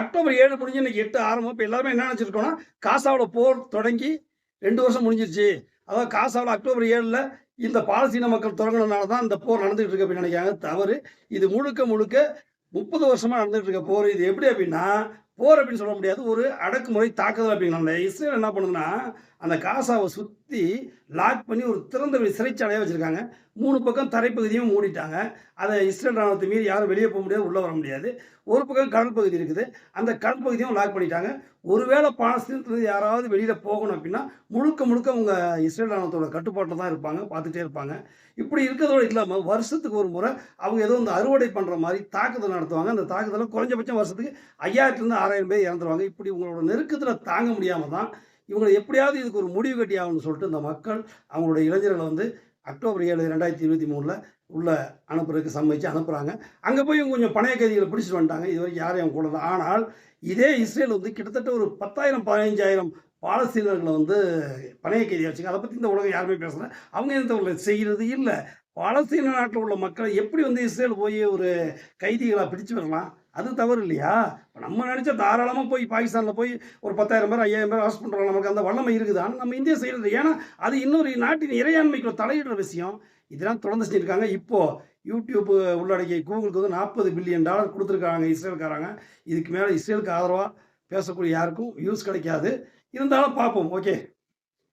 October ஏழு முடிஞ்சு இன்னைக்கு எட்டு ஆரம்பம். இப்போ எல்லாருமே என்ன நினச்சிருக்கோம்னா காசாவோட போர் தொடங்கி ரெண்டு வருஷம் முடிஞ்சிருச்சு. அதாவது காசாவில் அக்டோபர் ஏழில் இந்த பாலஸ்தீன மக்கள் தொடங்கினதுனால தான் இந்த போர் நடந்துகிட்டு இருக்கு அப்படின்னு நினைக்கிறாங்க. தவறு. இது முழுக்க முழுக்க முப்பது வருஷமாக நடந்துகிட்டு இருக்க போர். இது எப்படி அப்படின்னா போர் அப்படின்னு சொல்ல முடியாது. ஒரு அடக்குமுறை தாக்குதல் அப்படிங்கிற அந்த இஸ்ரேல் என்ன பண்ணுதுன்னா அந்த காசாவை சுற்றி லாக் பண்ணி ஒரு திறந்த வெளி சிறைச்சாலையாக வச்சுருக்காங்க. மூணு பக்கம் தரைப்பகுதியும் மூடிட்டாங்க. அதை இஸ்ரேல் ராணுவத்தை மீறி யாரும் வெளியே போக முடியாது உள்ளே வர முடியாது. ஒரு பக்கம் கடல் பகுதி இருக்குது. அந்த கடல் பகுதியும் லாக் பண்ணிட்டாங்க. ஒருவேளை பாலஸ்தீனத்துலேருந்து யாராவது வெளியில் போகணும் அப்படின்னா முழுக்க முழுக்க அவங்க இஸ்ரேல் ராணுவத்தோட கட்டுப்பாட்டில் தான் இருப்பாங்க பார்த்துட்டே இருப்பாங்க. இப்படி இருக்கிறதோடு இல்லாமல் வருஷத்துக்கு ஒரு முறை அவங்க ஏதோ இந்த அறுவடை பண்ணுற மாதிரி தாக்குதல் நடத்துவாங்க. அந்த தாக்குதலில் குறைஞ்சபட்சம் வருஷத்துக்கு ஐயாயிரத்துலேருந்து ஆறாயிரம் பேர் இறந்துருவாங்க. இப்படி உங்களோட நெருக்கத்தில் தாங்க முடியாமல் தான் இவங்களை எப்படியாவது இதுக்கு ஒரு முடிவு கட்டி ஆகணும்னு சொல்லிட்டு இந்த மக்கள் அவங்களுடைய இளைஞர்களை வந்து அக்டோபர் ஏழு ரெண்டாயிரத்தி இருபத்தி மூணில் உள்ள அனுப்புறதுக்கு சம்மதிச்சு அனுப்புகிறாங்க அங்கே போய் இவங்க கொஞ்சம் பணைய கைதிகளை பிடிச்சிட்டு வந்துட்டாங்க. இது வரைக்கும் யாரையும் கூடல கூட ஆனால் இதே இஸ்ரேல் வந்து கிட்டத்தட்ட ஒரு பத்தாயிரம் பதினஞ்சாயிரம் பாலஸ்தீனர்களை வந்து பணைய கைதியாக வச்சுக்க அதை பற்றி இந்த உலகம் யாருமே பேசலை. அவங்க எந்த செய்கிறது இல்லை. பாலஸ்தீன நாட்டில் உள்ள மக்களை எப்படி வந்து இஸ்ரேல் போய் ஒரு கைதிகளாக பிடிச்சு வரலாம்? அது தவறு இல்லையா? இப்போ நம்ம நினச்சா தாராளமாக போய் பாகிஸ்தானில் போய் ஒரு பத்தாயிரம் பேர் ஐயாயிரம் பேர் அரெஸ்ட் பண்ணுறோம் நமக்கு அந்த வல்லமை இருக்குது. ஆனால் நம்ம இந்தியா செய்கிறது ஏன்னா அது இன்னொரு நாட்டின் இறையாண்மைக்கு தலையிடுற விஷயம். இதெல்லாம் தொடர்ந்து செஞ்சுருக்காங்க. இப்போது யூடியூப் உள்ளடக்கிய கூகுளுக்கு வந்து நாற்பது பில்லியன் டாலர் கொடுத்துருக்காங்க இஸ்ரேல்காரங்க. இதுக்கு மேலே இஸ்ரேலுக்கு ஆதரவாக பேசக்கூடிய யாருக்கும் யூஸ் கிடைக்காது. இருந்தாலும் பார்ப்போம். ஓகே